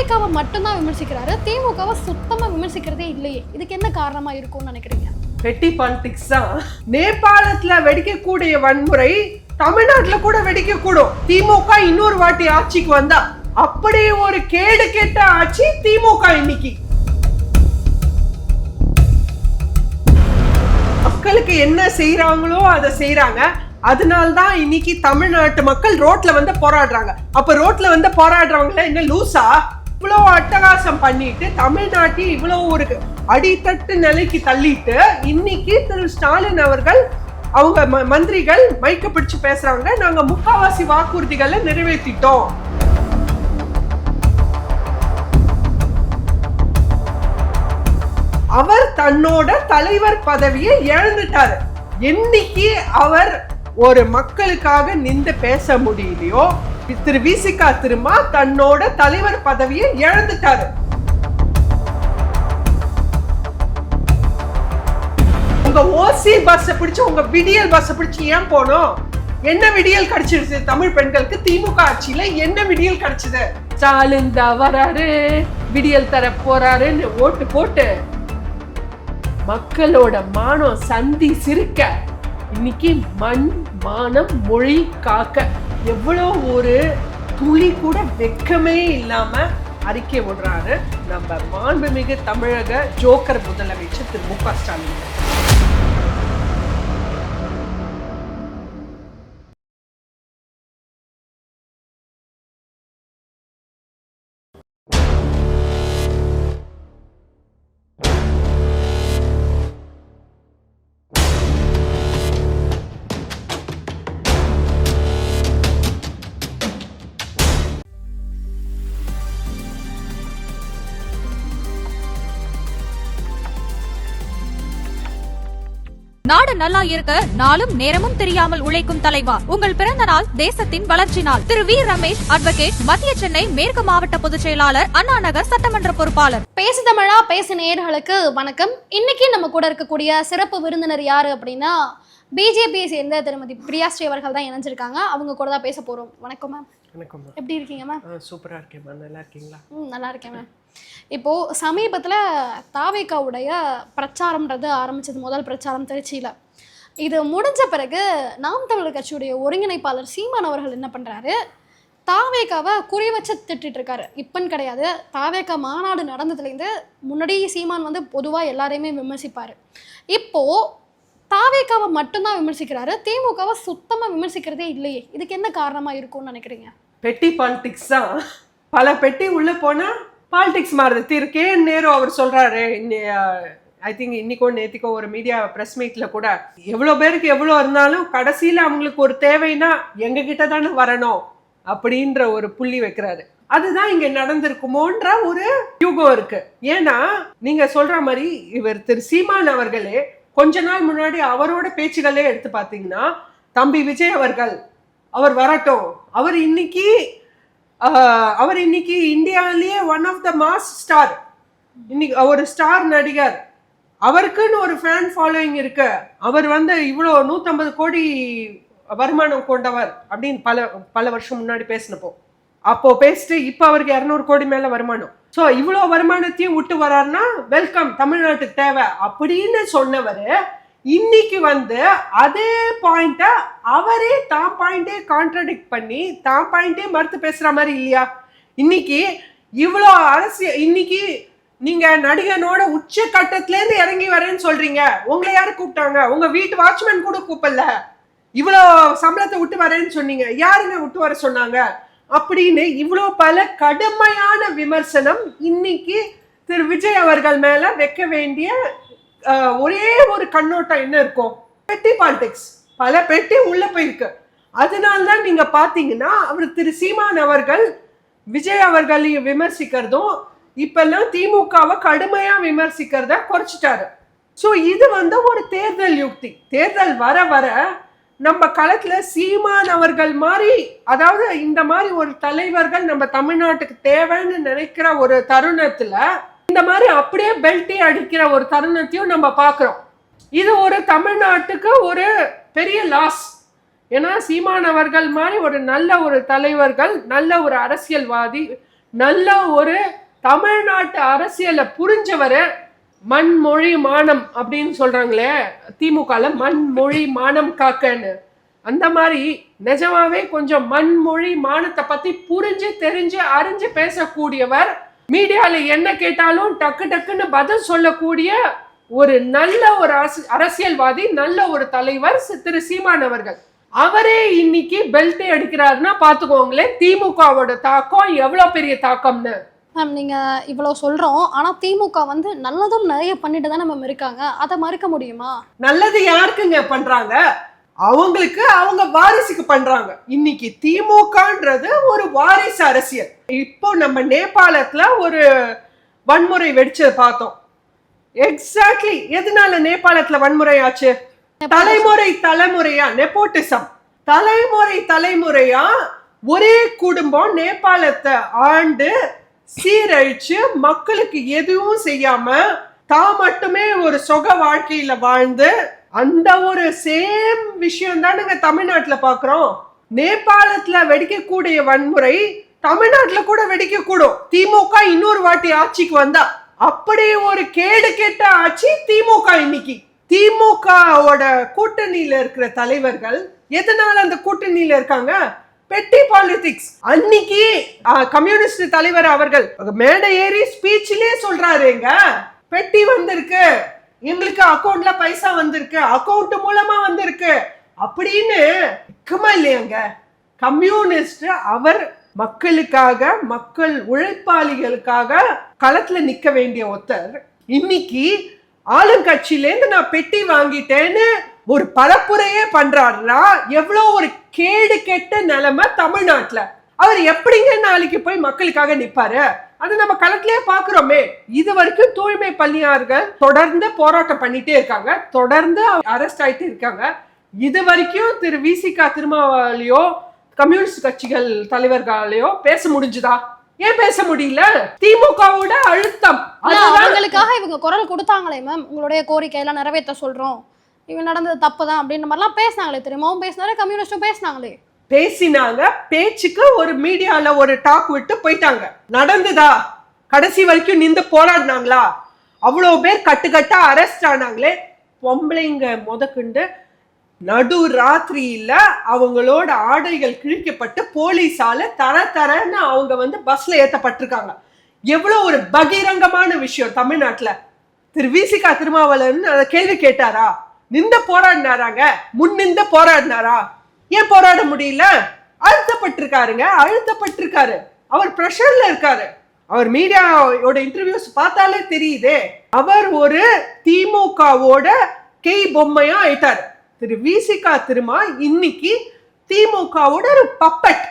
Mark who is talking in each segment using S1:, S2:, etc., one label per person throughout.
S1: தாவேக்காவை மட்டும்தான் விமர்சிக்கிறாரு. திமுகவை சுத்தமாக விமர்சிக்கிறதே இல்லையே. இதுக்கு என்ன காரணமாக இருக்கும்னு நினைக்கிறீங்க?
S2: பெட்டி பாலிடிக்ஸ் தான் நேபாளத்துல வெடிக்கக்கூடிய வன்முறை தமிழ்நாட்டுல கூட வெடிக்கக்கூடும். திமுக இன்னொரு வாட்டி ஆட்சிக்கு வந்தா. அப்படி ஒரு கேடு கெட்ட ஆட்சி திமுக இன்னைக்கு. மக்களுக்கு என்ன செய்யறாங்களோ அதை செய்யறாங்க அதனால்தான் இன்னைக்கு தமிழ்நாட்டு மக்கள் ரோட்ல வந்து போராடுறாங்க. அப்ப ரோட்ல வந்து போராடுறவங்கள என்ன லூசா? இவ்வளோ அட்டகாசம் பண்ணிட்டு தமிழ்நாட்டை இவ்வளோ ஒரு அடித்தட்டு நிலைக்கு தள்ளிட்டு இன்னைக்கு திரு ஸ்டாலின் அவர்கள் அவங்க மந்திரிகள் மைக்க பிடிச்சு பேசுறாங்க. நாங்க முக்காவாசி வாக்குறுதிகளை நிறைவேற்றிட்டோம். அவர் தன்னோட தலைவர் பதவியை இழந்துட்டாரு. என்னைக்கு அவர் ஒரு மக்களுக்காக நின்று பேச முடியலையோ திரு விசிகா திரும்ப தன்னோட தலைவர் பதவியை இழந்துட்டாரு. உங்க ஓசி பஸ் பிடிச்சு உங்க விடியல் பஸ் பிடிச்சு ஏன் போனோம்? என்ன விடியல் கிடைச்சிருச்சு? தமிழ் பெண்களுக்கு திமுக ஆட்சியில என்ன விடியல் கிடைச்சது? ஸ்டாலின் தான் வராரு விடியல் தர போறாருன்னு ஓட்டு போட்டு மக்களோட மானம் சந்தி சிரிக்க இன்னைக்கு மண் மானம் மொழி காக்க. எவ்வளோ ஒரு துளி கூட வெக்கமே இல்லாமல் அறிக்கை விடுறாரு நம்ம மாண்புமிகு தமிழக ஜோக்கர் முதலமைச்சர் திரு மு க ஸ்டாலின்
S3: நாடு நல்லா இருக்க நாளும் நேரமும் தெரியாமல் உழைக்கும் தலைவா. உங்கள் பிறந்த நாள் தேசத்தின் வளர்ச்சி நாள். திரு வி. ரமேஷ் அட்வொகேட் மத்திய சென்னை மேற்கு மாவட்ட பொதுச் செயலாளர் அண்ணா நகர் சட்டமன்ற பொறுப்பாளர்.
S1: பேசு தமிழா பேசு நேயர்களுக்கு வணக்கம். இன்னைக்கு நம்ம கூட இருக்கக்கூடிய சிறப்பு விருந்தினர் யாரு அப்படின்னா பிஜேபியை சேர்ந்த திருமதி பிரியாஸ்ரீ அவர்கள் தான் இணைஞ்சிருக்காங்க. அவங்க கூட தான் பேச போறோம். வணக்கம் மேம்
S2: வணக்கம்
S1: எப்படி இருக்கீங்க மேம்
S2: சூப்பரா இருக்கேம்மா நல்லா இருக்கீங்களா?
S1: ம் நல்லா இருக்கேன் மேம் இப்போது சமீபத்தில் தாவேக்காவுடைய பிரச்சாரம்ன்றது ஆரம்பித்தது முதல் பிரச்சாரம் திருச்சியில். இது முடிஞ்ச பிறகு நாம் தமிழர் கட்சியுடைய ஒருங்கிணைப்பாளர் சீமான் அவர்கள் என்ன பண்ணுறாரு தாவேக்காவை குறி வச்சு திட்டிட்டு இருக்காரு. இப்பன்னு கிடையாது. தாவேக்கா மாநாடு நடந்ததுலேருந்து முன்னாடி சீமான் வந்து பொதுவாக எல்லாரையுமே விமர்சிப்பார். இப்போது தாவேக்காவை மட்டும்தான் விமர்சிக்கிறாரு. திமுகவை சுத்தமாக விமர்சிக்கிறதே இல்லையே. இதுக்கு என்ன காரணமாக இருக்கும்னு நினைக்கிறீங்க?
S2: பெட்டி பாலிடிக்ஸ் தான். பல பெட்டி உள்ளே போனால் பாலிடிக்ஸ் மாறுது. திரு கே என் நேரு அவர் சொல்றாரு ஐ திங்க் இன்னைக்கோ நேத்திக்கோ ஒரு மீடியா பிரஸ் மீட்ல கூட எவ்வளோ பேருக்கு எவ்வளோ இருந்தாலும் கடைசியில் அவங்களுக்கு ஒரு தேவைன்னா எங்ககிட்ட தானே வரணும் அப்படின்ற ஒரு புள்ளி வைக்கிறாரு. அதுதான் இங்கே நடந்திருக்குமோன்ற ஒரு யூகம் இருக்கு. ஏன்னா நீங்க சொல்ற மாதிரி இவர் திரு சீமான் அவர்களே கொஞ்ச நாள் முன்னாடி அவரோட பேச்சுகளே எடுத்து பார்த்தீங்கன்னா தம்பி விஜய் அவர்கள் அவர் வரட்டும். அவர் இன்னைக்கு அவர் இன்னைக்கு இந்தியாவிலேயே one of the mass star இன்னைக்கு ஒரு ஸ்டார் நடிகர். அவருக்குன்னு ஒரு ஃபேன் ஃபாலோயிங் இருக்கு. அவர் வந்து இவ்வளோ நூற்றம்பது கோடி வருமானம் கொண்டவர் அப்படின்னு பல பல வருஷம் முன்னாடி பேசினப்போ. அப்போ பேசிட்டு இப்போ அவருக்கு இரநூறு கோடி மேல வருமானம். ஸோ இவ்வளோ வருமானத்தையும் விட்டு வராருன்னா வெல்கம் தமிழ்நாட்டுக்கு தேவை அப்படின்னு சொன்னவர் இன்னைக்கு வந்து அதே பாயிண்ட்டை அவரே தான் பாயிண்டே கான்ட்ரடிக்ட் பண்ணி தான் பாயிண்டே மறுத்து பேசுகிற மாதிரி இல்லையா? இன்னைக்கு இவ்வளோ அரசியல் இன்னைக்கு நீங்கள் நடிகனோட உச்ச கட்டத்துலேருந்து இறங்கி வரேன்னு சொல்கிறீங்க உங்களை யார் கூப்பிட்டாங்க? உங்கள் வீட்டு வாட்ச்மேன் கூட கூப்பிடல. இவ்வளோ சம்பளத்தை விட்டு வரேன்னு சொன்னீங்க. யாருங்க விட்டு வர சொன்னாங்க? அப்படின்னு இவ்வளோ பல கடுமையான விமர்சனம் இன்னைக்கு திரு விஜய் அவர்கள் மேலே வைக்க வேண்டிய ஒரே ஒரு கண்ணோட்டம் என்ன இருக்கும் பெட்டி பாலிடிக்ஸ் பல பெட்டி உள்ள போயிருக்கு. அதனால தான் நீங்க பாத்தீங்கன்னா அவர் திரு சீமான் அவர்கள் விஜய் அவர்களையும் விமர்சிக்கிறதும் இப்பெல்லாம் திமுகவை கடுமையா விமர்சிக்கிறத குறைச்சிட்டாரு. ஸோ இது வந்து ஒரு தேர்தல் யுக்தி. தேர்தல் வர வர நம்ம களத்துல சீமான் அவர்கள் மாதிரி அதாவது இந்த மாதிரி ஒரு தலைவர்கள் நம்ம தமிழ்நாட்டுக்கு தேவைன்னு நினைக்கிற ஒரு தருணத்துல இந்த மாதிரி அப்படியே பெல்ட்டி அடிக்கிற ஒரு தருணத்தையும் நம்ம பார்க்குறோம். இது ஒரு தமிழ்நாட்டுக்கு ஒரு பெரிய லாஸ் ஏன்னா சீமானவர்கள் மாதிரி ஒரு நல்ல ஒரு தலைவர்கள் நல்ல ஒரு அரசியல்வாதி நல்ல ஒரு தமிழ்நாட்டு அரசியலை புரிஞ்சவரு மண் மொழி மானம் அப்படின்னு சொல்றாங்களே திமுகவில் மண் மொழி மானம் காக்கன்னு. அந்த மாதிரி நிஜமாவே கொஞ்சம் மண் மொழி மானத்தை பற்றி புரிஞ்சு தெரிஞ்சு அறிஞ்சு பேசக்கூடியவர் மீடியால என்ன கேட்டாலும் டக்கு டக்குன்னு பதில் சொல்லக்கூடிய ஒரு நல்ல ஒரு அரசு- அரசியல்வாதி நல்ல ஒரு தலைவர் திரு சீமான் அவர்கள். அவரே இன்னைக்கு பெல்ட்டை அடிக்கிறாருன்னா பாத்துக்கோங்களேன் திமுகவோட தாக்கம் எவ்வளவு பெரிய தாக்கம்னு.
S1: மேம் நீங்கள் இவ்வளோ சொல்கிறோம் ஆனால் திமுக வந்து நல்லதும் நிறைய பண்ணிட்டு தானே மேம் இருக்காங்க. அதை மறுக்க முடியுமா?
S2: நல்லது யாருக்குங்க பண்றாங்க? அவங்களுக்கு அவங்க வாரிசுக்கு பண்றாங்க. இன்னைக்கு திமுகன்றது ஒரு வாரிசு அரசியல். இப்போ நம்ம நேபாளத்துல ஒரு வன்முறை வெடிச்சதை பார்த்தோம். எக்ஸாக்ட்லி எதனால நேபாளத்துல வன்முறை ஆச்சு? தலைமுறை தலைமுறையா? நெப்போட்டிசம் தலைமுறை தலைமுறையா? ஒரே குடும்பம் நேபாளத்தை ஆண்டு சீரழிச்சு மக்களுக்கு எதுவும் செய்யாம தான் மட்டுமே ஒரு சொக வாழ்க்கையில வாழ்ந்து அந்த ஒரு சேம் விஷயம் தானுங்க தமிழ்நாட்டுல பாக்குறோம். நேபாளத்துல வெடிக்கக்கூடிய வன்முறை தமிழ்நாட்டில் கூட வெடிக்கக்கூடும். திமுக இன்னொரு வாட்டி ஆட்சிக்கு வந்தா அப்படி ஒரு கேடு கெட்ட ஆட்சி திமுக இன்னைக்கு. திமுகவோட கூட்டணியில இருக்கிற தலைவர்கள் எதனால அந்த கூட்டணியில இருக்காங்க? பெட்டி பாலிடிக்ஸ். அன்னைக்கு கம்யூனிஸ்ட் தலைவர் அவர்கள் மேடை ஏறி ஸ்பீச்சிலே சொல்றாருங்க பெட்டி வந்திருக்கு. எங்களுக்கு அக்கௌண்ட்ல பைசா வந்திருக்கு. அக்கௌண்ட் மூலமா வந்திருக்கு. அப்படின்னு இருக்குமா இல்லையாங்க கம்யூனிஸ்ட் அவர் மக்களுக்காக மக்கள் உழைப்பாளிகளுக்காக களத்துல நிக்க வேண்டிய ஒருத்தர் இன்னைக்கு ஆளுங்கட்சியிலேருந்து நான் பெட்டி வாங்கிட்டேன்னு ஒரு பரப்புரையே பண்றாருனா எவ்வளோ ஒரு கேடு கெட்ட நிலைமை தமிழ்நாட்டுல. அவர் எப்படிங்க நாளைக்கு போய் மக்களுக்காக நிப்பாரு? அது நம்ம களத்திலேயே பாக்குறோமே இது வரைக்கும் தூய்மை பணியார்கள் தொடர்ந்து போராட்டம் பண்ணிட்டே இருக்காங்க. தொடர்ந்து அரெஸ்ட் ஆயிட்டு இருக்காங்க. இது வரைக்கும் திரு விசிகா திருமாவளியோ கம்யூனிஸ்ட் கட்சிகள் தலைவர்களையோ பேச முடிஞ்சுதா? ஏன் பேச முடியல? திமுகவோட அழுத்தம்.
S1: அவங்களுக்காக இவங்க குரல் கொடுத்தாங்களே மேம் உங்களுடைய கோரிக்கையெல்லாம் நிறைவேற்ற சொல்றோம். இவங்க நடந்தது தப்பு தான் அப்படின்ற மாதிரிலாம் பேசினாங்களே தெரியுமாவும் பேசினாரு? கம்யூனிஸ்டும் பேசினாங்களே.
S2: பேசினாங்க. பேச்சுக்கு ஒரு மீடியால ஒரு டாக் விட்டு போயிட்டாங்க. நடந்ததா? கடைசி வரைக்கும் நின்று போராடினாங்களா? அவ்வளோ பேர் கட்டுக்கட்டா அரெஸ்ட் ஆனாங்களே. பொம்பளைங்க முதற்கொண்டு நடு ராத்திரியில அவங்களோட ஆடைகள் கிழிக்கப்பட்டு போலீஸால தர தரன்னு அவங்க வந்து பஸ்ல ஏத்தப்பட்டிருக்காங்க. எவ்வளவு ஒரு பகிரங்கமான விஷயம் தமிழ்நாட்டுல. திரு விசிகா திருமாவளவன் அதை கேள்வி கேட்டாரா? நின்று போராடினாராங்க. முன் நின்று போராடினாரா? ஏன் போராட முடியல? அழுத்தப்பட்டிருக்காருங்க. அழுத்தப்பட்டிருக்காரு. அவர் ப்ரெஷர்ல இருக்காரு. அவர் மீடியாவோட இன்டர்வியூஸ் பார்த்தாலே தெரியுதே. அவர் ஒரு திமுகவோட கெய் பொம்மையா ஆயிட்டார். திரு விசிகா திருமா இன்னைக்கு திமுகவோட ஒரு பப்பட்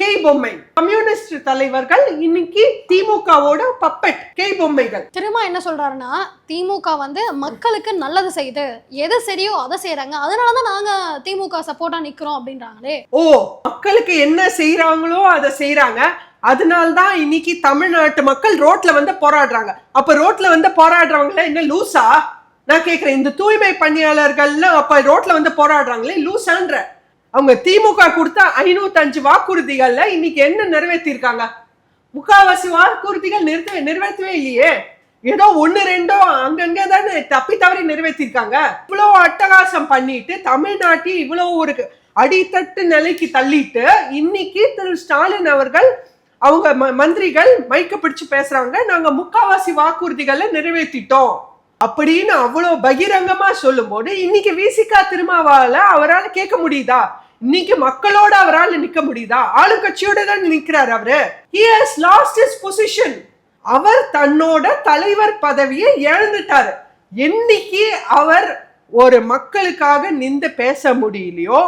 S2: கெய் பொம்மை. கம்யூனிஸ்ட் தலைவர்கள் இன்னைக்கு திமுகவோட பப்பட் கெய் பொம்மைகள்.
S1: திரும்ப என்ன சொல்றாருன்னா திமுக வந்து மக்களுக்கு நல்லது செய்யுது எது சரியோ அதை செய்றாங்க. அதனால தான் நாங்க திமுக சப்போர்ட்டா நிக்கிறோம் அப்படின்றாங்களே.
S2: ஓ மக்களுக்கு என்ன செய்றாங்களோ அதை செய்றாங்க. அதனால்தான் இன்னைக்கு தமிழ்நாட்டு மக்கள் ரோட்ல வந்து போராடுறாங்க. அப்ப ரோட்ல வந்து போராடுறவங்கள என்ன லூசா? நான் கேட்குறேன் இந்த தூய்மை பணியாளர்கள்லாம் அப்போ ரோட்டில் வந்து போராடுறாங்களே லூசான்ற. அவங்க திமுக கொடுத்த ஐநூத்தஞ்சு வாக்குறுதிகளில் இன்னைக்கு என்ன நிறைவேற்றியிருக்காங்க முக்காவாசி வாக்குறுதிகள் நிறுத்தவே நிறைவேற்றவே இல்லையே. ஏதோ ஒன்று ரெண்டோ அங்கங்கே தானே தப்பி தவறி நிறைவேற்றிருக்காங்க. இவ்வளோ அட்டகாசம் பண்ணிட்டு தமிழ்நாட்டை இவ்வளோ ஒரு அடித்தட்டு நிலைக்கு தள்ளிட்டு இன்னைக்கு திரு ஸ்டாலின் அவர்கள் அவங்க ம- மந்திரிகள் மைக்க பிடிச்சு பேசுறாங்க. நாங்க முக்காவாசி வாக்குறுதிகளை நிறைவேற்றிட்டோம். அப்படின்னு அவ்வளோ பகிரங்கமாக சொல்லும்போது இன்னைக்கு விசிகா திருமாவால் அவரால் கேட்க முடியுதா? இன்னைக்கு மக்களோட அவரால் நிற்க முடியுதா? ஆளுங்கட்சியோட தான் நிற்கிறார் அவரு. He லாஸ்ட் இஸ் பொசிஷன் அவர் தன்னோட தலைவர் பதவியை இழந்துட்டாரு. என்னைக்கு அவர் ஒரு மக்களுக்காக நின்று பேச முடியலையோ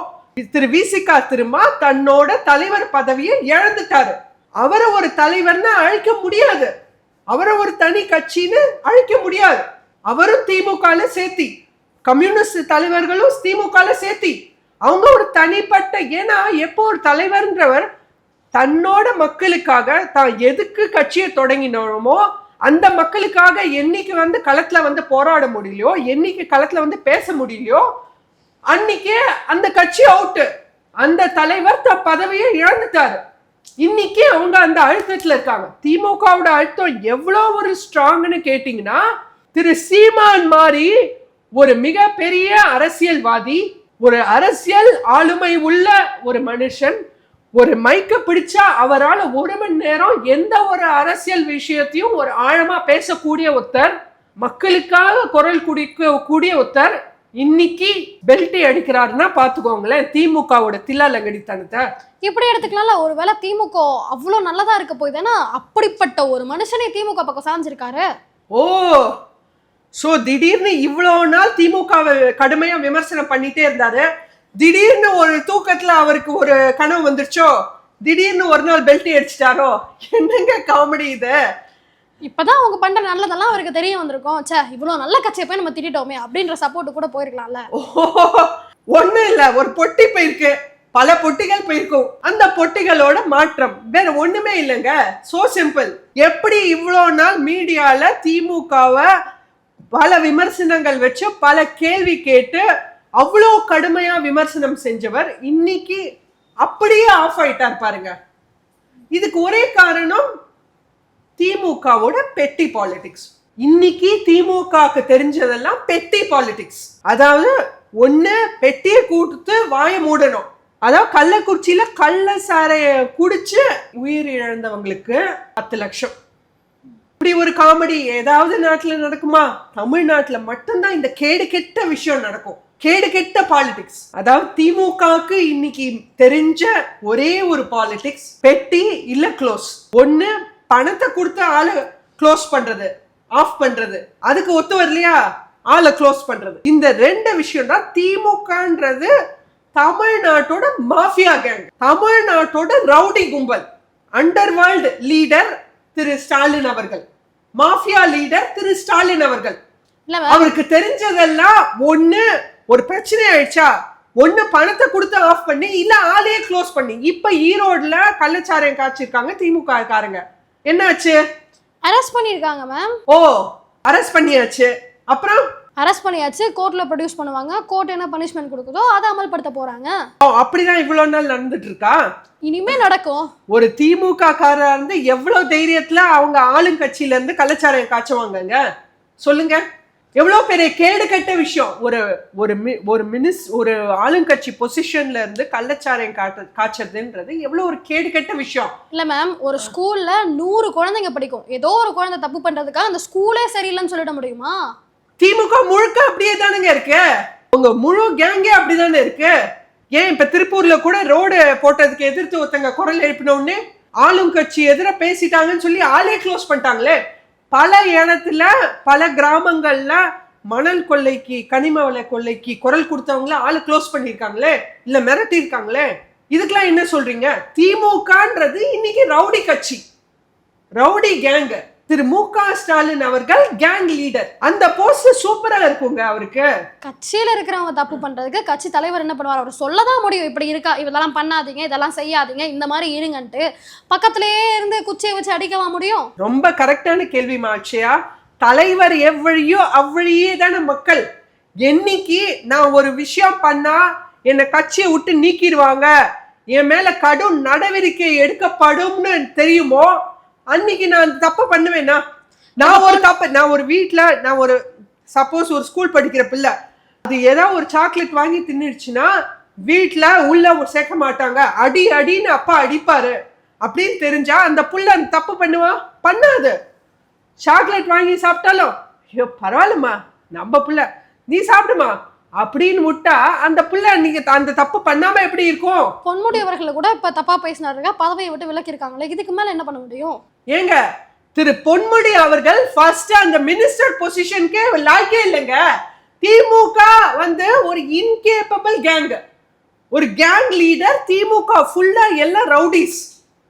S2: திரு விசிகா திருமா தன்னோட தலைவர் பதவியை இழந்துட்டாரு. அவரை ஒரு தலைவர்னு அழைக்க முடியாது. அவரை ஒரு தனி கட்சின்னு அழைக்க முடியாது. அவரும் திமுகல சேர்த்தி. கம்யூனிஸ்ட் தலைவர்களும் திமுகல சேர்த்தி. அவங்க ஒரு தனிப்பட்ட ஏன்னா எப்போ ஒரு தலைவர்ன்றவர் தன்னோட மக்களுக்காக தான் எதுக்கு கட்சியை தொடங்கினோமோ அந்த மக்களுக்காக என்னைக்கு வந்து களத்தில் வந்து போராட முடியலையோ என்னைக்கு களத்தில் வந்து பேச முடியலையோ அன்னைக்கே அந்த கட்சி அவுட்டு அந்த தலைவர் தன் பதவியை இழந்துட்டாரு. இன்னைக்கே அவங்க அந்த அழுத்தத்தில் இருக்காங்க. திமுகவோட அழுத்தம் எவ்வளோ ஒரு ஸ்ட்ராங்னு கேட்டிங்கன்னா திரு சீமான் மாதிரி ஒரு மிகப்பெரிய அரசியல்வாதி ஒரு அரசியல் ஆளுமை உள்ள ஒரு மனுஷன் ஒரு மைக்க பிடிச்சா அவரால் ஒரு மணி நேரம் எந்த ஒரு அரசியல் விஷயத்தையும் ஒரு ஆழமா பேசக்கூடிய ஒருத்தர் மக்களுக்காக குரல் குடிக்க கூடிய ஒருத்தர் இன்னைக்கு பெல்ட்டி அடிக்கிறாருன்னா பாத்துக்கோங்களேன் திமுகவோட தில்லாலங்கடித்தனத்தை
S1: இப்படி எடுத்துக்கலாம்ல ஒருவேளை திமுக அவ்வளோ நல்லதா இருக்க போய் தானே அப்படிப்பட்ட ஒரு மனுஷனே திமுக பக்கம் சாஞ்சிருக்காரு
S2: ஓ சோ திடீர்னு இவ்வளோ நாள் திமுகவை கடுமையா விமர்சனம் பண்ணிட்டே இருந்தாரு. திடீர்னு ஒரு தூக்கத்துல அவருக்கு ஒரு கனவு வந்துருச்சோ? திடீர்னு ஒரு நாள் பெல்ட்டி அடிச்சிட்டாரோ? என்னங்க காமெடி இது?
S1: இப்பதான் அவங்க பண்ற நல்லதெல்லாம் அவருக்கு தெரிய வந்திருக்கும். ச்சே இவ்வளோ நல்ல கட்சியை போய் நம்ம திட்டிட்டோமே அப்படின்ற சப்போர்ட் கூட போயிருக்கலாம்ல.
S2: ஒண்ணும் இல்ல. ஒரு பொட்டி போயிருக்கு. பல பொட்டிகள் போயிருக்கும். அந்த பொட்டிகளோட மாற்றம். வேற ஒண்ணுமே இல்லைங்க. சோ சிம்பிள் எப்படி இவ்வளோ நாள் மீடியால திமுகவை பல விமர்சனங்கள் வச்சு பல கேள்வி கேட்டு அவ்வளோ கடுமையா விமர்சனம் செஞ்சவர். இன்னைக்கு அப்படியே ஆஃப் ஆயிட்டார் பாருங்க. இதுக்கு ஒரே காரணம் திமுகவோட பெட்டி பாலிடிக்ஸ் இன்னைக்கு திமுகவுக்கு தெரிஞ்சதெல்லாம் பெட்டி பாலிடிக்ஸ் அதாவது ஒன்று பெட்டியை கூட்டு வாயை மூடணும். அதாவது கள்ளக்குறிச்சியில் கள்ள சாரையை குடிச்சு உயிர் இழந்தவங்களுக்கு பத்து லட்சம். இப்படி ஒரு காமெடி ஏதாவது நாட்டில் நடக்குமா? தமிழ்நாட்டில் மட்டும்தான் இந்த கேடு கெட்ட விஷயம் நடக்கும். கேடு கெட்ட பாலிடிக்ஸ் அதாவது திமுகவுக்கு இன்னைக்கு தெரிஞ்ச ஒரே ஒரு பாலிடிக்ஸ் பெட்டி இல்ல க்ளோஸ் ஒன்னு பணத்தை கொடுத்து ஆளு க்ளோஸ் பண்றது ஆஃப் பண்றது. அதுக்கு ஒத்து வரலையா? ஆளை க்ளோஸ் பண்றது. இந்த ரெண்டு விஷயம் தான் திமுகன்றது தமிழ்நாட்டோட மாஃபியா கேங் தமிழ்நாட்டோட ரவுடி கும்பல் அண்டர்வேர்ல்டு லீடர் திரு ஸ்டாலின் அவர்கள். மாஃபியா லீடர் திரு ஸ்டாலின் அவர்கள். அவருக்கு தெரிஞ்சதெல்லாம் ஒண்ணு ஒரு பிரச்சனை ஆயிடுச்சா? ஒண்ணு பணத்தை கொடுத்து ஆஃப் பண்ணி இல்ல ஆளையே க்ளோஸ் பண்ணி. இப்ப ஈரோடுல கள்ளச்சாராயம் காய்ச்சிருக்காங்க திமுக காரங்க. என்னாச்சு?
S1: அரெஸ்ட் பண்ணியிருக்காங்க மேம்
S2: ஓ அரெஸ்ட் பண்ணியாச்சு. அப்புறம்?
S1: அரெஸ்ட் பண்ணியாச்சு கோர்ட்ல ப்ரொடியூஸ் பண்ணுவாங்க கோர்ட் என்ன பனிஷ்மெண்ட் கொடுக்குதோ அதை அமல்படுத்த போறாங்க.
S2: அப்படிதான் இவ்வளவு நாள் நடந்துட்டு இருக்கா
S1: இனிமே நடக்கும்.
S2: ஒரு திமுக காரா இருந்து எவ்வளவு தைரியத்துல அவங்க ஆளுங்கட்சியில இருந்து கள்ளச்சாராயம் காய்ச்சுவாங்கங்க? சொல்லுங்க. எவ்வளவு பெரிய கேடு கெட்ட விஷயம். ஒரு ஒரு மி- ஒரு மினிஸ் ஒரு ஆளுங்கட்சி பொசிஷன்ல இருந்து கள்ளச்சாராயம் காட்டு காய்ச்சறதுன்றது எவ்வளவு ஒரு கேடு கெட்ட விஷயம்.
S1: இல்ல மேம் ஒரு ஸ்கூல்ல நூறு குழந்தைங்க படிக்கும். ஏதோ ஒரு குழந்தை தப்பு பண்றதுக்காக அந்த ஸ்கூலே சரியில்லைன்னு சொல்லிட முடியுமா?
S2: திமுக முழுக்க அப்படியே தானுங்க இருக்கு. உங்க முழு கேங்கே அப்படிதானே இருக்கு. ஏன் இப்ப திருப்பூர்ல கூட ரோடு போட்டதுக்கு எதிர்த்து ஒருத்தங்க குரல் எழுப்பின உடனே ஆளும் கட்சி எதிர பேசிட்டாங்கன்னு சொல்லி ஆளே க்ளோஸ் பண்ணிட்டாங்களே. பல இடத்துல பல கிராமங்கள்ல மணல் கொள்ளைக்கு கனிம வள கொள்ளைக்கு குரல் கொடுத்தவங்கள ஆளு க்ளோஸ் பண்ணியிருக்காங்களே. இல்ல மிரட்டி இருக்காங்களே இதுக்கெல்லாம் என்ன சொல்றீங்க? திமுகன்றது இன்னைக்கு ரவுடி கட்சி. ரவுடி கேங்கு திரு மு க ஸ்டாலின் அவர்கள் கேங் லீடர் அந்த போஸ்ட் சூப்பரா இருக்குங்க அவருக்கு.
S1: கட்சியில இருக்கிறவங்க தப்பு பண்றதுக்கு கட்சி தலைவர் என்ன பண்ணுவார்? அவர் சொல்லதான் முடியும். இப்படி இருக்கா? இதெல்லாம் பண்ணாதீங்க இதெல்லாம் செய்யாதீங்க இந்த மாதிரி இருங்கன்ட்டு பக்கத்திலேயே இருந்து குச்சியை வச்சு அடிக்கவா முடியும்?
S2: ரொம்ப கரெக்டான கேள்வி மாட்சியா? தலைவர் எவ்வழியோ அவ்வழியே தானே மக்கள். என்னைக்கு நான் ஒரு விஷயம் பண்ணா என்னை கட்சியை விட்டு நீக்கிடுவாங்க? என் மேல கடும் நடவடிக்கை எடுக்கப்படும்னு தெரியுமோ? அன்னைக்கு நான் தப்பு பண்ணுவேனா? நான் ஒரு தப்பு நான் ஒரு வீட்டில் நான் ஒரு சப்போஸ் ஒரு ஸ்கூல் படிக்கிற பிள்ளை. அது ஏதாவது ஒரு சாக்லேட் வாங்கி தின்னுடுச்சுன்னா வீட்டில் உள்ள சேர்க்க மாட்டாங்க. அடி அடின்னு அப்பா அடிப்பாரு. அப்படின்னு தெரிஞ்சா அந்த புள்ள அந்த தப்பு பண்ணுவா? பண்ணாது. சாக்லேட் வாங்கி சாப்பிட்டாலும் ஐயோ பரவாயில்லம்மா நம்ம புள்ள. நீ சாப்பிடுமா? அப்படின்னு விட்டா அந்த புள்ள நீங்க அந்த தப்பு பண்ணாம எப்படி இருக்கும்?
S1: பொன்முடி அவர்களை கூட இப்ப தப்பா பேசினாருங்க. பதவியை விட்டு விலக்கியிருக்காங்களே. இதுக்கு மேல என்ன பண்ண முடியும்?
S2: ஏங்க திரு பொன்முடி அவர்கள் ஃபர்ஸ்ட் அந்த மினிஸ்டர் பொசிஷனுக்கே லாய்க்கே இல்லைங்க. திமுக வந்து ஒரு இன்கேப்பபிள் கேங் ஒரு கேங் லீடர் திமுக ஃபுல்லா எல்லாம் ரவுடிஸ்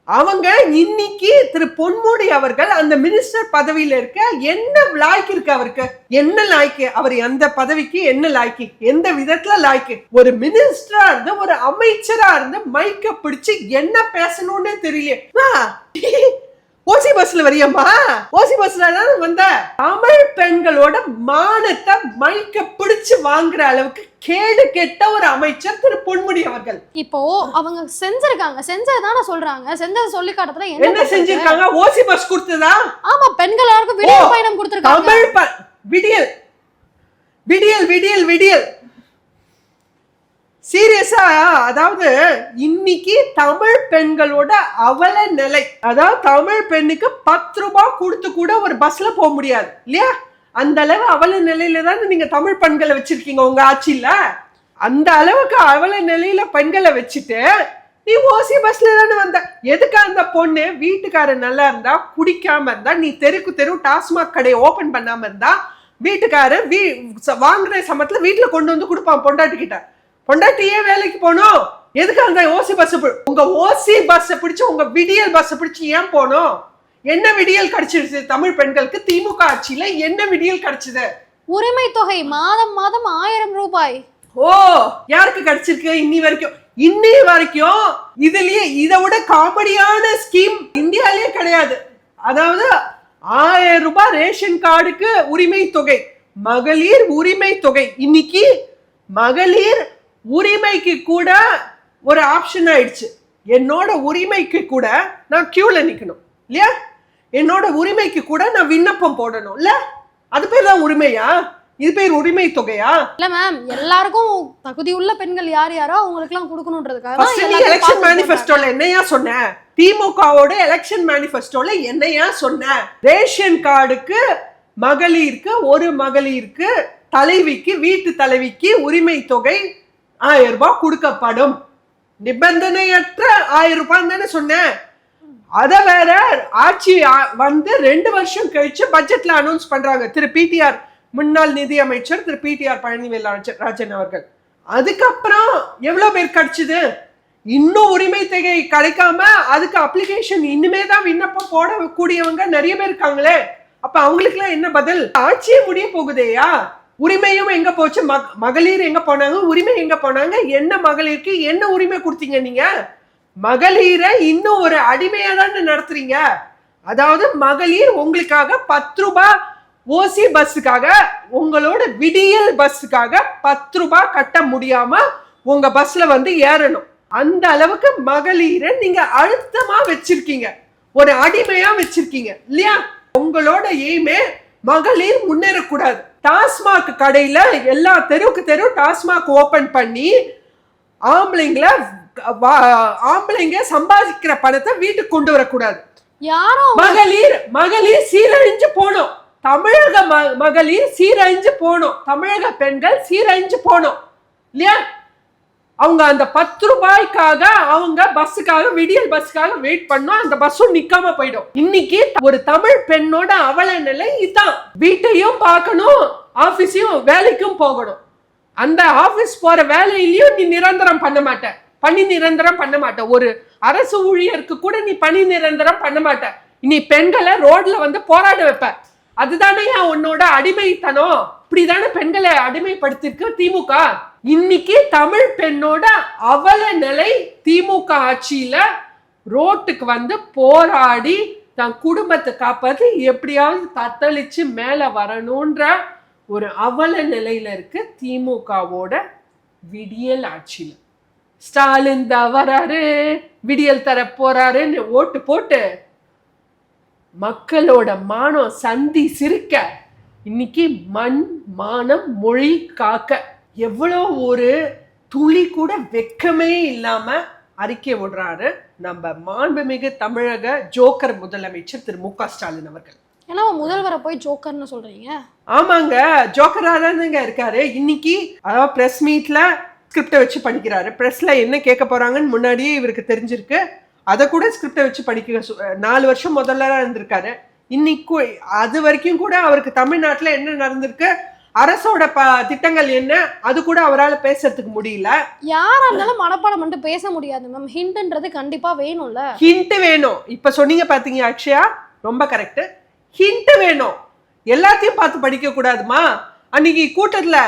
S2: அவங்க இன்னைக்கு திரு பொன்முடி அவர்கள் அந்த மினிஸ்டர் பதவியில இருக்க என்ன லாய்க்கு இருக்கு அவருக்கு? என்ன லாய்க்கு அவர் அந்த பதவிக்கு என்ன லாய்க்கு எந்த விதத்துல லாய்க்கு ஒரு மினிஸ்டரா இருந்து ஒரு அமைச்சரா இருந்து மைக்க பிடிச்சு என்ன பேசணும்னே தெரியல ஓசி பஸ்ல வரியாம்மா? ஓசி பஸ்ல வந்த தமிழ் பெண்களோட மானத்தை மைக்க பிடிச்சு வாங்குற அளவுக்கு கேடு கெட்ட ஒரு அமைச்சர் திரு பொன்முடி அவர்கள்.
S1: இப்போ அவங்க செஞ்சிருக்காங்க. செஞ்சதுதானே சொல்றாங்க. செஞ்சதை சொல்லி காட்டுறதுல என்ன?
S2: செஞ்சிருக்காங்க? ஓசி பஸ் கொடுத்ததா?
S1: ஆமா பெண்கள் எல்லாருக்கும் விடுதலை
S2: ஓ,
S1: பயணம் கொடுத்திருக்காங்க.
S2: தமிழ் விடியல். விடியல் விடியல் விடியல். சீரியஸா அதாவது இன்னைக்கு தமிழ் பெண்களோட அவல நிலை. அதாவது தமிழ் பெண்ணுக்கு பத்து ரூபாய் கொடுத்து கூட ஒரு பஸ்ல போக முடியாது இல்லையா? அந்த அளவு அவல நிலையில தான் நீங்க தமிழ் பெண்களை வச்சிருக்கீங்க உங்க ஆட்சியில? அந்த அளவுக்கு அவல நிலையில பெண்களை வச்சுட்டு நீ ஓசி பஸ்ல தானே வந்த. எதுக்கு அந்த பொண்ணு வீட்டுக்காரர் நல்லா இருந்தா குடிக்காம இருந்தா நீ தெருக்கு தெரு டாஸ்மாக் கடையை ஓபன் பண்ணாம இருந்தா வீட்டுக்காரர் வீ ச- வாங்குற சமயத்துல வீட்டுல கொண்டு வந்து கொடுப்பான் பொண்டாட்டி கிட்ட பொண்டாட்டியே வேலைக்கு போகணும். எதுக்கு அந்த ஓசி பஸ் உங்க ஓசி பஸ் பிடிச்சு உங்க விடியல் பஸ் பிடிச்சு ஏன் போகணும்? என்ன விடியல் கிடைச்சிருச்சு? தமிழ் பெண்களுக்கு திமுக ஆட்சியில என்ன விடியல் கிடைச்சது?
S1: உரிமை தொகை மாதம் மாதம் ஆயிரம் ரூபாய்.
S2: ஓ யாருக்கு கிடைச்சிருக்கு? இன்னி வரைக்கும். இன்னி வரைக்கும் இதுலயே இதை விட காமெடியான ஸ்கீம் இந்தியாலயே கிடையாது. அதாவது ஆயிரம் ரூபாய் ரேஷன் கார்டுக்கு உரிமை தொகை. மகளிர் உரிமை தொகை. இன்னைக்கு மகளிர் உரிமைக்கு கூட ஒரு ஆப்ஷன் ஆயிடுச்சு. என்னோட உரிமைக்கு கூட நான் கியூல நிக்கணும். இல்லையா? என்னோட உரிமைக்கு கூட நான் விண்ணப்பம் போடணும். இல்ல? அது பேர் தான் உரிமையா? இது பேர் உரிமை தொகையா?
S1: இல்ல மேம் எல்லாருக்கும் தகுதி உள்ள பெண்கள் யார் யாரோ அவங்களுக்கு எல்லாம் எல்லாத்தையும்
S2: எலெக்ஷன் மேனிஃபெஸ்டோல என்னையா சொன்ன? திமுகவோட எலெக்ஷன் மேனிஃபெஸ்டோல என்னையா சொன்ன? ரேஷன் கார்டுக்கு மகளிருக்கு ஒரு மகளிருக்கு தலைவிக்கு வீட்டு தலைவிக்கு உரிமை தொகை ஆயிரம் ரூபாய் கொடுக்கப்படும். நிபந்தனையற்ற ஆயிரம் ரூபாய் தானே சொன்னேன். அதை வேற ஆட்சி வந்து ரெண்டு வருஷம் கழிச்சு பட்ஜெட்ல அனௌன்ஸ் பண்றாங்க. திரு பிடிஆர் முன்னாள் நிதி அமைச்சர் திரு பிடிஆர் பழனிவேல் ராஜன் அவர்கள். அதுக்கப்புறம் எவ்வளவு பேர் கிடைச்சது? இன்னும் உரிமை தொகை கிடைக்காம அதுக்கு அப்ளிகேஷன் இனிமே தான் விண்ணப்பம் போடக்கூடியவங்க நிறைய பேர் இருக்காங்களே. அப்ப அவங்களுக்குலாம் என்ன பதில்? ஆட்சியே முடிய போகுதேயா? உரிமையும் எங்க போச்சு? மக- மகளிர் எங்க போனாங்க? உரிமை எங்க போனாங்க? என்ன மகளிருக்கு என்ன உரிமை கொடுத்தீங்க நீங்க? மகளிரை இன்னும் ஒரு அடிமையா தானே நடத்துறீங்க. அதாவது மகளிர் உங்களுக்காக பத்து ரூபாய் ஓசி பஸ்ஸுக்காக உங்களோட விடியல் பஸ்ஸுக்காக பத்து ரூபாய் கட்ட முடியாம உங்க பஸ்ல வந்து ஏறணும். அந்த அளவுக்கு மகளிரை நீங்க அழுத்தமா வச்சிருக்கீங்க. ஒரு அடிமையா வச்சிருக்கீங்க. இல்லையா? உங்களோட எய்மே மகளிர் முன்னேறக்கூடாது. டாஸ்மாக் கடையில எல்லா தெருவுக்கு தெரு டாஸ்மாக் ஓபன் பண்ணி ஆம்பளைங்கள ஆம்பளைங்க சம்பாதிக்கிற பணத்தை வீட்டுக்கு கொண்டு வரக்கூடாது. மகளிர் மகளிர் சீரழிஞ்சு போனோம். தமிழக மகளிர் சீரழிஞ்சு போனோம். தமிழக பெண்கள் சீரழிஞ்சு போனோம். இல்லையா? அவங்க அந்த பத்து ரூபாய்க்காக அவங்க பஸ்ஸுக்காக விடியல் பஸ்ஸுக்காக வெயிட் பண்ணோம் அந்த பஸ்ஸும் நிக்காம போயிடும். இன்னைக்கு ஒரு தமிழ் பெண்ணோட அவல நிலை இதான். வீட்டையும் பார்க்கணும் ஆபீஸையும் வேலைக்கும் போகணும். அந்த ஆபீஸ் போற வேலையிலயும் நீ நிரந்தரம் பண்ண மாட்ட. பணி நிரந்தரம் பண்ண மாட்ட. ஒரு அரசு ஊழியருக்கு கூட நீ பணி நிரந்தரம் பண்ண மாட்ட. நீ பெண்களை ரோட்ல வந்து போராட வைப்ப. அதுதானே உன்னோட அடிமைத்தனம். இப்படிதானே பெண்களை அடிமைப்படுத்திருக்கு திமுக. இன்னைக்கு தமிழ் பெண்ணோட அவல நிலை திமுக ஆட்சியில ரோட்டுக்கு வந்து போராடி தன் குடும்பத்தை காப்பாத்தி எப்படியாவது தத்தளிச்சு மேல வரணுன்ற ஒரு அவல நிலையில இருக்கு திமுகவோட விடியல் ஆட்சியில். ஸ்டாலின் தான் வராரு விடியல் தர போறாருன்னு ஓட்டு போட்டு மக்களோட மானம் சந்தி சிரிக்க இன்னைக்கு மண் மானம் மொழி காக்க எவ்வளோ ஒரு துளி கூட வெக்கமே இல்லாம அறிக்கை விடுறாரு நம்ம மாண்புமிகு தமிழக ஜோக்கர் முதலமைச்சர் திரு மு க ஸ்டாலின் அவர்கள்.
S1: ஏன்னா முதல்வரை போய் ஜோக்கர்னு சொல்றீங்க.
S2: ஆமாங்க ஜோக்கரா தானங்க இருக்காரு. இன்னைக்கு அதாவது பிரஸ் மீட்ல ஸ்கிரிப்டை வச்சு படிக்கிறாரு. பிரஸ்ல என்ன கேட்க போறாங்கன்னு முன்னாடியே இவருக்கு தெரிஞ்சிருக்கு. அதை கூட ஸ்கிரிப்டை வச்சு படிக்க நாலு வருஷம் முதல்ல இருந்திருக்காரு. இன்னைக்கு அது வரைக்கும் கூட அவருக்கு தமிழ்நாட்டுல என்ன நடந்திருக்கு? அரசோட ப திட்டங்கள் என்ன? அது கூட அவரால் பேசுறதுக்கு முடியல.
S1: யாரா இருந்தாலும் மனப்பாடம் பண்ணிட்டு பேச முடியாது மேம். ஹிண்ட்ன்றது கண்டிப்பா வேணும்ல.
S2: ஹிண்ட் வேணும். இப்ப சொன்னீங்க பாத்தீங்க அக்ஷயா? ரொம்ப கரெக்ட் ஹிண்ட் வேணும். எல்லாத்தையும் பார்த்து படிக்க கூடாதுமா? அன்னைக்கு கூட்டத்துல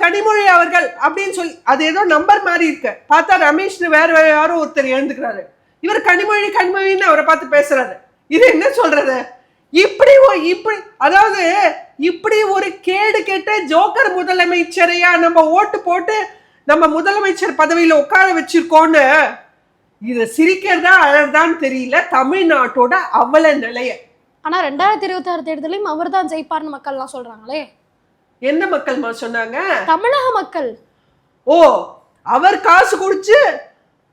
S2: கனிமொழி அவர்கள் அப்படின்னு சொல்லி அது ஏதோ நம்பர் மாதிரி இருக்கு. பார்த்தா ரமேஷ்னு வேற யாரோ ஒருத்தர் எழுந்துக்கிறாரு. இவர் கனிமொழி கனிமொழின்னு அவரை பார்த்து பேசுறாரு. இது என்ன சொல்றது? இப்படி இப்படி அதாவது இப்படி ஒரு கேடு கெட்ட ஜோக்கர் முதலமைச்சரையா நம்ம ஓட்டு போட்டு நம்ம முதலமைச்சர் பதவியில உட்கார வச்சிருக்கோன்னு இத சிரிக்கிறதா அழறதான்னு தெரியல. தமிழ்நாட்டோட அவல நிலைய.
S1: ஆனா ரெண்டாயிரத்தி இருபத்தி ஆறு தேர்தலையும் அவர் தான் ஜெயிப்பார்னு மக்கள்லாம் சொல்றாங்களே.
S2: எந்த மக்கள்மா சொன்னாங்க?
S1: தமிழக மக்கள்.
S2: ஓ அவர் காசு குடிச்சு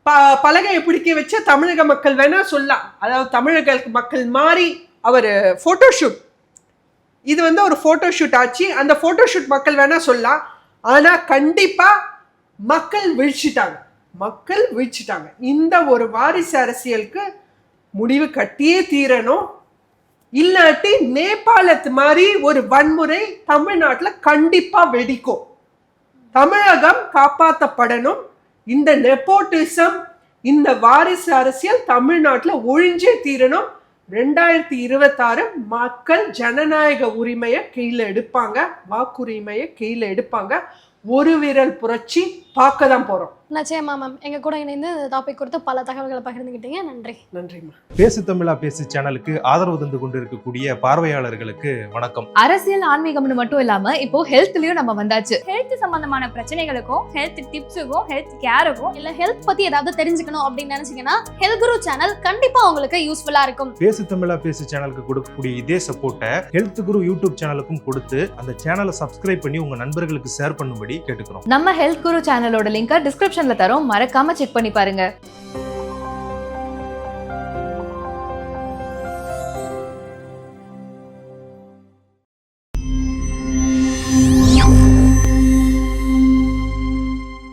S2: ப பலகையை பிடிக்க வச்ச தமிழக மக்கள் வேணா சொல்லலாம். அதாவது தமிழக மக்கள் மாதிரி அவர் ஃபோட்டோஷூட் இது வந்து ஒரு ஃபோட்டோஷூட் ஆச்சு. அந்த ஃபோட்டோஷூட் மக்கள் வேணால் சொல்லலாம். ஆனால் கண்டிப்பாக மக்கள் வீழ்ச்சிட்டாங்க. மக்கள் வீழ்ச்சிட்டாங்க. இந்த ஒரு வாரிசு அரசியலுக்கு முடிவு கட்டியே தீரணும். இல்லாட்டி நேபாளத்து மாதிரி ஒரு வன்முறை தமிழ்நாட்டில் கண்டிப்பாக வெடிக்கும். தமிழகம் காப்பாற்றப்படணும் இந்த நெப்போட்டிசம் இந்த வாரிசு அரசியல் தமிழ்நாட்டில் ஒழிஞ்சே தீரணும். ரெண்டாயிரத்தி இருபத்தாறு மக்கள் ஜனநாயக உரிமையை கீழே எடுப்பாங்க வாக்குரிமையை கீழே எடுப்பாங்க. ஒரு விரல் புரட்சி பார்க்க தான் போகிறோம்
S1: நிச்சயமா மேம் எங்க கூட இணைந்து இந்த டாபிக் குறித்து பல தகவல்களை பகிர்ந்துக்கிட்டீங்க நன்றி.
S2: நன்றிம்மா.
S4: பேசு தமிழா பேசு சேனலுக்கு ஆதரவு தந்து கொண்டிருக்கக்கூடிய பார்வையாளர்களுக்கு வணக்கம்.
S5: அரசியல் ஆன்மீகம்னு மட்டும் இல்லாம இப்போ ஹெல்த்லயும் நம்ம வந்தாச்சு.
S6: ஹெல்த் சம்பந்தமான பிரச்சனைகளுக்கும் ஹெல்த் டிப்ஸுக்கும் ஹெல்த் கேருக்கும்
S1: இல்ல ஹெல்த் பத்தி ஏதாவது தெரிஞ்சுக்கணும் அப்படின்னு நினைச்சீங்கன்னா ஹெல்த் குரு சேனல் கண்டிப்பா உங்களுக்கு யூஸ்ஃபுல்லா இருக்கும்.
S4: பேசு தமிழா பேசு சேனலுக்கு கொடுக்கக்கூடிய இதே சப்போர்ட்டை ஹெல்த் குரு யூடியூப் சேனலுக்கும் கொடுத்து அந்த சேனலை சப்ஸ்கிரைப் பண்ணி உங்க நண்பர்களுக்கு ஷேர் பண்ணும்படி கேட்டுக்கிறோம்.
S5: நம்ம ஹெல்த் குரு சேனலோட லிங்கை டிஸ்கிரிப்ஷன்ல தரோம். மறக்காம செக் பண்ணி பாருங்க.